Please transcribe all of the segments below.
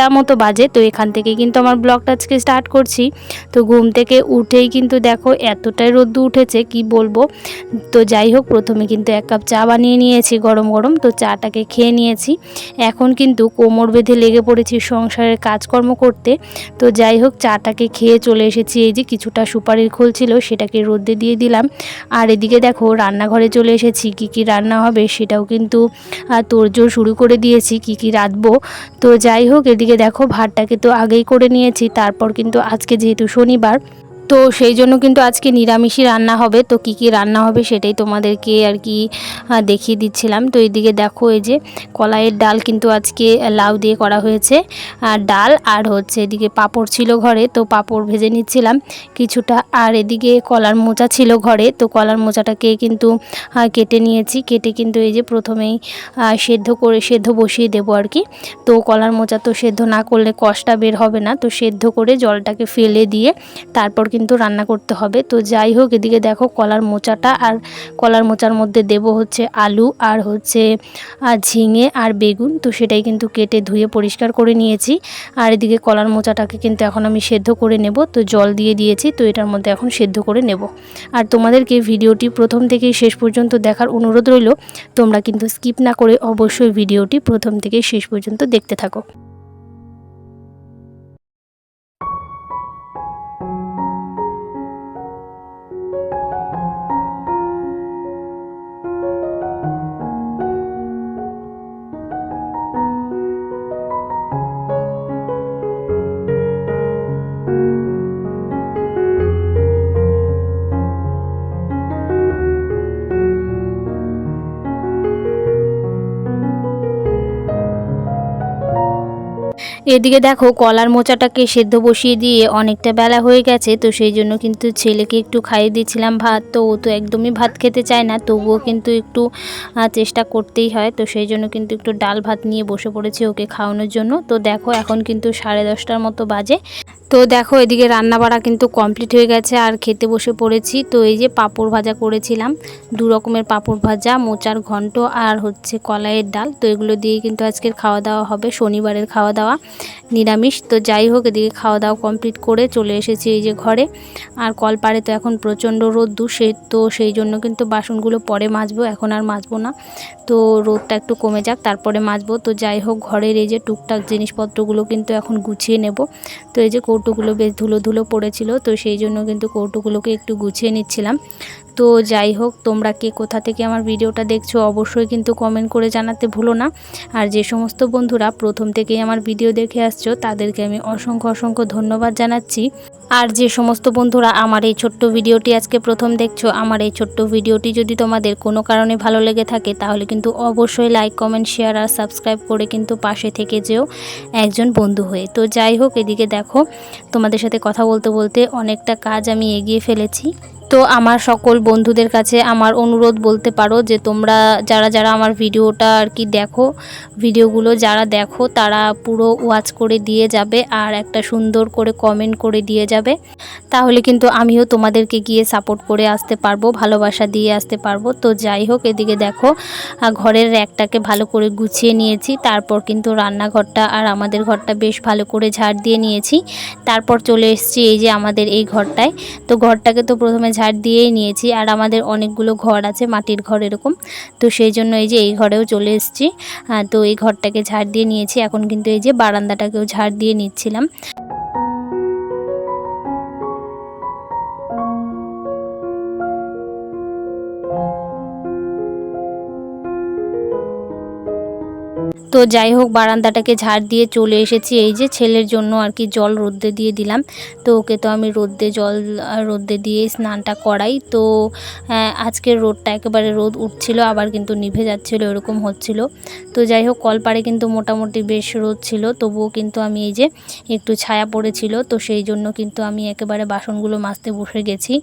সাতটা মতো বাজে, তো এখান থেকে কিন্তু আমার ব্লগটা আজকে স্টার্ট করছি। তো ঘুম থেকে উঠেই কিন্তু দেখো এতটাই রোদ্দু উঠেছে, কি বলব? তো যাই হোক, প্রথমে কিন্তু এক কাপ চা বানিয়ে নিয়েছি গরম গরম, তো চাটাকে খেয়ে নিয়েছি। এখন কিন্তু কোমর বেঁধে লেগে পড়েছি সংসারের কাজকর্ম করতে। তো যাই হোক, চাটাকে খেয়ে চলে এসেছি। এই যে কিছুটা সুপারির খোল ছিল, সেটাকে রোদ্দে দিয়ে দিলাম। আর এদিকে দেখো, রান্নাঘরে চলে এসেছি, কি কি রান্না হবে সেটাও কিন্তু তোড়জোড় শুরু করে দিয়েছি, কি কি রাঁধবো। তো যাই হোক, এদিকে দেখো ভাতটাকে তো আগেই করে নিয়েছি তারপর কিন্তু আজকে যেহেতু শনিবার তো সেই জন্য কিন্তু আজকে নিরামিষই রান্না হবে। তো কি কি রান্না হবে সেটাই তোমাদেরকে আর কি দেখিয়ে দিচ্ছিলাম। তো এদিকে দেখো এই যে কলাইয়ের ডাল কিন্তু আজকে লাউ দিয়ে করা হয়েছে। আর ডাল আর হচ্ছে এদিকে পাঁপড় ছিল ঘরে, তো পাঁপড় ভেজে নিচ্ছিলাম কিছুটা। আর এদিকে কলার মোচা ছিল ঘরে, তো কলার মোচাটাকে কিন্তু কেটে নিয়েছি। কেটে কিন্তু এই যে প্রথমেই সেদ্ধ করে সেদ্ধ বসিয়ে দেবো আর কি। তো কলার মোচা তো সেদ্ধ না করলে কষটা বের হবে না। তো সেদ্ধ করে জলটাকে ফেলে দিয়ে তারপর কিন্তু রান্না করতে হবে। তো যাই হোক, এদিকে দেখো কলার মোচাটা আর কলার মোচার মধ্যে দেব হচ্ছে আলু আর হচ্ছে ঝিঙে আর বেগুন। তো সেটাই কিন্তু কেটে ধুয়ে পরিষ্কার করে নিয়েছি। আর এদিকে কলার মোচাটাকে কিন্তু এখন আমি সেদ্ধ করে নেব। তো জল দিয়ে দিয়েছি, তো এটার মধ্যে এখন সেদ্ধ করে নেব। আর তোমাদেরকে ভিডিওটি প্রথম থেকেই শেষ পর্যন্ত দেখার অনুরোধ রইল। তোমরা কিন্তু স্কিপ না করে অবশ্যই ভিডিওটি প্রথম থেকে শেষ পর্যন্ত দেখতে থাকো। এদিকে দেখো কলার মোচাটাকে সেদ্ধ বসিয়ে দিয়ে অনেকটা বেলা হয়ে গেছে, তো সেই জন্য কিন্তু ছেলেকে একটু খাইয়ে দিয়েছিলাম ভাত, তো ও তো একদমই ভাত খেতে চায় না, তবুও কিন্তু একটু চেষ্টা করতেই হয়, তো সেই জন্য কিন্তু একটু ডাল ভাত নিয়ে বসে পড়েছি ওকে খাওয়ানোর জন্য। তো দেখো এখন কিন্তু সাড়ে দশটার মতো বাজে। তো দেখো এদিকে রান্না বাড়া কিন্তু কমপ্লিট হয়ে গেছে, আর খেতে বসে পড়েছি। তো এই যে পাঁপড় ভাজা করেছিলাম, দু রকমের পাঁপড় ভাজা, মোচার ঘন্ট আর হচ্ছে কলাইয়ের ডাল, তো এগুলো দিয়ে কিন্তু আজকের খাওয়া দাওয়া হবে, শনিবারের খাওয়া দাওয়া। নিরামিষ। তো যাই হোক, এদিকে খাওয়া দাওয়া কমপ্লিট করে চলে এসেছি এই যে ঘরে। আর কলপাড়ে তো এখন প্রচণ্ড রোদ্দু, সে তো সেই জন্য কিন্তু বাসনগুলো পরে মাজবো, এখন আর মাজবো না। তো রোদটা একটু কমে যাক, তারপরে মাজবো। তো যাই হোক, ঘরের এই যে টুকটাক জিনিসপত্রগুলো কিন্তু এখন গুছিয়ে নেব। তো এই যে কৌটোগুলো বেশ ধুলো ধুলো পড়েছিল, তো সেই জন্য কিন্তু কৌটোগুলোকে একটু গুছিয়ে নিচ্ছিলাম। তো যাই হোক, তোমরা কে কোথা থেকে আমার ভিডিওটা দেখছ অবশ্যই কিন্তু কমেন্ট করে জানাতে ভুলো না। আর যে সমস্ত বন্ধুরা প্রথম থেকেই আমার ভিডিও দেখে আসছো, তাদেরকে আমি অসংখ্য অসংখ্য ধন্যবাদ জানাচ্ছি। আর যে সমস্ত বন্ধুরা আমার এই ছোট্ট ভিডিওটি আজকে প্রথম দেখছ, আমার এই ছোট্ট ভিডিওটি যদি তোমাদের কোনো কারণে ভালো লেগে থাকে, তাহলে কিন্তু অবশ্যই লাইক কমেন্ট শেয়ার আর সাবস্ক্রাইব করে কিন্তু পাশে থেকে যেও একজন বন্ধু হয়ে। তো যাই হোক, এদিকে দেখো, তোমাদের সাথে কথা বলতে বলতে অনেকটা কাজ আমি এগিয়ে ফেলেছি। তো আমার সকল বন্ধুদের কাছে আমার অনুরোধ বলতে পারো যে তোমরা যারা যারা আমার ভিডিওটা আর কি দেখো, ভিডিওগুলো যারা দেখো, তারা পুরো ওয়াচ করে দিয়ে যাবে আর একটা সুন্দর করে কমেন্ট করে দিয়ে যাবে। তাহলে কিন্তু আমিও তোমাদেরকে গিয়ে সাপোর্ট করে আসতে পারব, ভালোবাসা দিয়ে আসতে পারব। তো যাই হোক, এদিকে দেখো ঘরের র্যাকটাকে ভালো করে গুছিয়ে নিয়েছি, তারপর কিন্তু রান্নাঘরটা আর আমাদের ঘরটা বেশ ভালো করে ঝাড় দিয়ে নিয়েছি। তারপর চলে এসেছি এই যে আমাদের এই ঘরটায়। তো ঘরটাকে তো প্রথমে ঝাড় দিয়েই নিয়েছি আর আমাদের অনেকগুলো ঘর আছে, মাটির ঘর এরকম। তো সেই জন্য এই যে এই ঘরেও চলে এসেছি। তো এই ঘরটাকে ঝাড় দিয়ে নিয়েছি। এখন কিন্তু এই যে বারান্দাটাকেও ঝাড় দিয়ে নিচ্ছিলাম। তো যাই হোক, বারান্দাটাকে ঝাড় দিয়ে চলে এসেছি। এই যে ছেলের জন্য আর কি জল রোদ্দে দিয়ে দিলাম। তো ওকে তো আমি রোদ্দে জল রোদ্দে দিয়ে স্নানটা করাই। তো আজকের রোদটা একেবারে রোদ উঠছিল, আবার কিন্তু নিভে যাচ্ছিল, এরকম হচ্ছিল। তো যাই হোক, কলপাড়ে কিন্তু মোটামুটি বেশ রোদ ছিল, তবুও কিন্তু আমি এই যে একটু ছায়া পড়েছিল। তো সেই জন্য কিন্তু আমি একেবারে বাসনগুলো মাজতে বসে গেছি।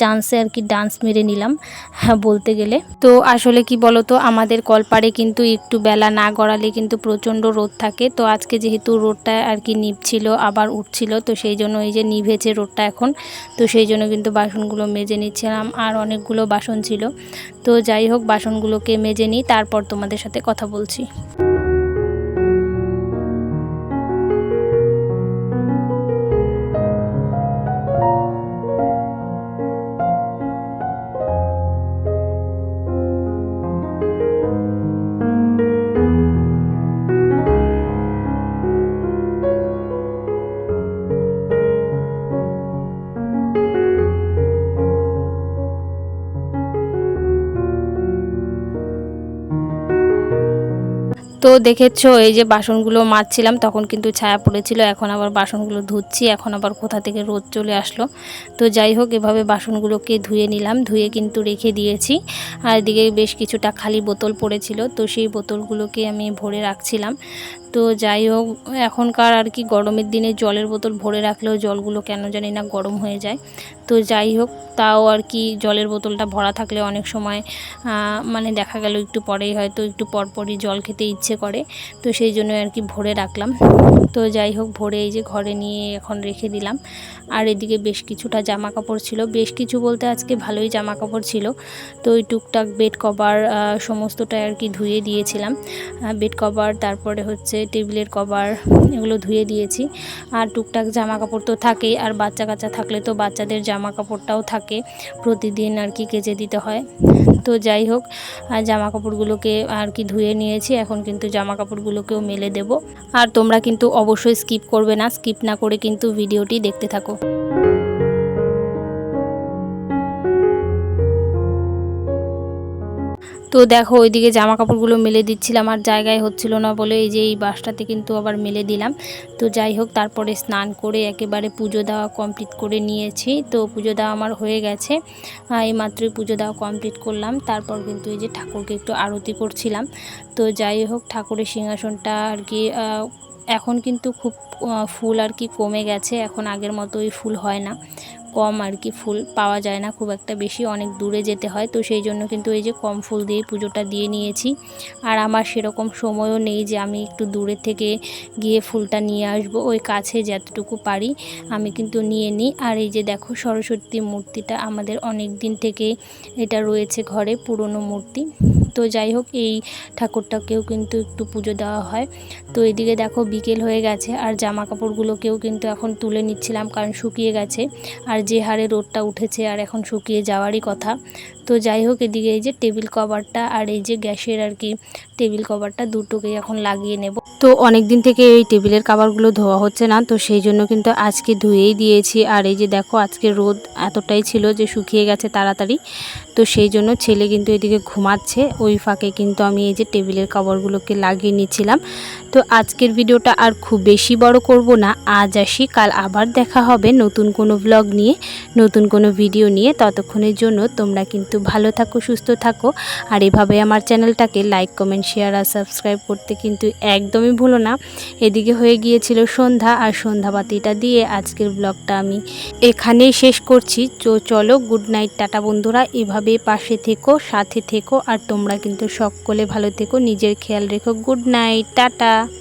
চান্সে আর কি ডান্স মেরে নিলাম হ্যাঁ বলতে গেলে। তো আসলে কি বলতো, আমাদের কলপাড়ে কিন্তু একটু বেলা না গড়ালে কিন্তু প্রচণ্ড রোদ থাকে। তো আজকে যেহেতু রোদটা আর কি নিভছিল, আবার উঠছিল, তো সেই জন্য এই যে নিভেছে রোদটা এখন। তো সেই জন্য কিন্তু বাসনগুলো মেজে নিচ্ছিলাম, আর অনেকগুলো বাসন ছিল। তো যাই হোক, বাসনগুলোকে মেজে নিই, তারপর তোমাদের সাথে কথা বলছি। তো দেখেছ, এই যে বাসনগুলো মাজছিলাম, তখন কিন্তু ছায়া পড়েছিল, এখন আবার বাসনগুলো ধুচ্ছি, এখন আবার কোথা থেকে রোদ চলে আসলো। তো যাই হোক, এভাবে বাসনগুলোকে ধুয়ে নিলাম, ধুয়ে কিন্তু রেখে দিয়েছি। আর এদিকে বেশ কিছুটা খালি বোতল পড়েছিল, তো সেই বোতলগুলোকে আমি ভরে রাখছিলাম। তো যাই হোক, এখনকার আর কি গরমের দিনে জলের বোতল ভরে রাখলেও জলগুলো কেন জানি না গরম হয়ে যায়। তো যাই হোক, তাও আর কি জলের বোতলটা ভরা থাকলে অনেক সময় মানে দেখা গেল একটু পরেই হয়তো একটু পরপরই জল খেতে ইচ্ছে করে। তো সেই জন্য আর কি ভরে রাখলাম। তো যাই হোক, ভরে এই যে ঘরে নিয়ে এখন রেখে দিলাম। আর এদিকে বেশ কিছুটা জামা কাপড় ছিল। বেশ কিছু বলতে আজকে ভালোই জামা কাপড় ছিল। তো ওই টুকটাক বেড কভার সমস্তটাই আর কি ধুয়ে দিয়েছিলাম। বেড কভার, তারপরে হচ্ছে টেবিলের কভার এগুলো ধুয়ে দিয়েছি। আর টুকটাক জামা কাপড় তো থাকেই, আর বাচ্চা কাচ্চা থাকলে তো বাচ্চাদের জামা কাপড়টাও থাকে। প্রতিদিন আর কি কেচে দিতে হয়। তো যাই হোক জামা কাপড়গুলোকে আর কি ধুয়ে নিয়েছি, এখন কিন্তু জামা কাপড়গুলোকেও মেলে দেব। আর তোমরা কিন্তু অবশ্যই স্কিপ করবে না, স্কিপ না করে কিন্তু ভিডিওটি দেখতে থাকো। তো দেখো ওইদিকে জামা কাপড়গুলো মেলে দিচ্ছিলাম, আর জায়গায় হচ্ছিল না বলে এই যে এই বাসটাতে কিন্তু আবার মেলে দিলাম। তো যাই হোক, তারপরে স্নান করে একেবারে পুজো দেওয়া কমপ্লিট করে নিয়েছি। তো পুজো দেওয়া আমার হয়ে গেছে। এই মাত্রই পুজো দেওয়া কমপ্লিট করলাম। তারপর কিন্তু এই যে ঠাকুরকে একটু আরতি করছিলাম। তো যাই হোক, ঠাকুরের সিংহাসনটা আর কি এখন কিন্তু খুব ফুল আর কি কমে গেছে। এখন আগের মতো ওই ফুল হয় না। কম আর কি ফুল পাওয়া যায় না, খুব একটা বেশি অনেক দূরে যেতে হয়। তো সেই জন্য কিন্তু এই যে কম ফুল দিয়ে পুজোটা দিয়ে নিয়েছি। আর আমার সেরকম সময়ও নেই যে আমি একটু দূরে থেকে গিয়ে ফুলটা নিয়ে আসব, ওই কাছে যতটুকু পারি আমি কিন্তু নিয়ে নিই। আর এই যে দেখো সরস্বতী মূর্তিটা আমাদের অনেক দিন থেকে এটা রয়েছে ঘরে, পুরনো মূর্তি। তো যাই হোক, এই ঠাকুরটাকেও কিন্তু একটু পুজো দেওয়া হয়। তো এদিকে দেখো বিকেল হয়ে গেছে, আর জামা কাপড়গুলোকেও কিন্তু এখন তুলে নিচ্ছিলাম কারণ শুকিয়ে গেছে। আর যে হারে রোদটা উঠেছে আর এখন শুকিয়ে যাওয়ারই কথা। তো যাই হোক, এদিকে এই যে টেবিল কভারটা আর এই যে গ্যাসের আর কি টেবিল কভারটা দুটোকেই এখন লাগিয়ে নেব। তো অনেক দিন থেকে এই টেবিলের কাভারগুলো ধোয়া হচ্ছে না, তো সেই জন্য কিন্তু আজকে ধুয়েই দিয়েছি। আর এই যে দেখো, আজকে রোদ এতটাই ছিল যে শুকিয়ে গেছে তাড়াতাড়ি। তো সেই জন্য ছেলে কিন্তু এদিকে ঘুমাচ্ছে। ওই ফাঁকে কিন্তু আমি এই যে টেবিলের কাভারগুলোকে লাগিয়ে নিচ্ছিলাম। তো আজকের ভিডিওটা আর খুব বেশি বড় করব না। আজ আসি, কাল আবার দেখা হবে নতুন কোনো ব্লগ নিয়ে, নতুন কোনো ভিডিও নিয়ে। ততক্ষণের জন্য তোমরা কিন্তু ভালো থাকো, সুস্থ থাকো। আর এভাবে আমার চ্যানেলটাকে লাইক কমেন্ট শেয়ার আর সাবস্ক্রাইব করতে কিন্তু একদমই ভুলো না। এদিকে হয়ে গিয়েছিল সন্ধ্যা আর সন্ধ্যাবাতিটা দিয়ে আজকের ব্লগটা আমি এখানেই শেষ করছি। তো চলো গুড নাইট টাটা বন্ধুরা। এভাবে পাশে থেকো, সাথে থেকো। আর তোমরা কিন্তু সকলে ভালো থেকো, নিজের খেয়াল রেখো। Good night tata. dadah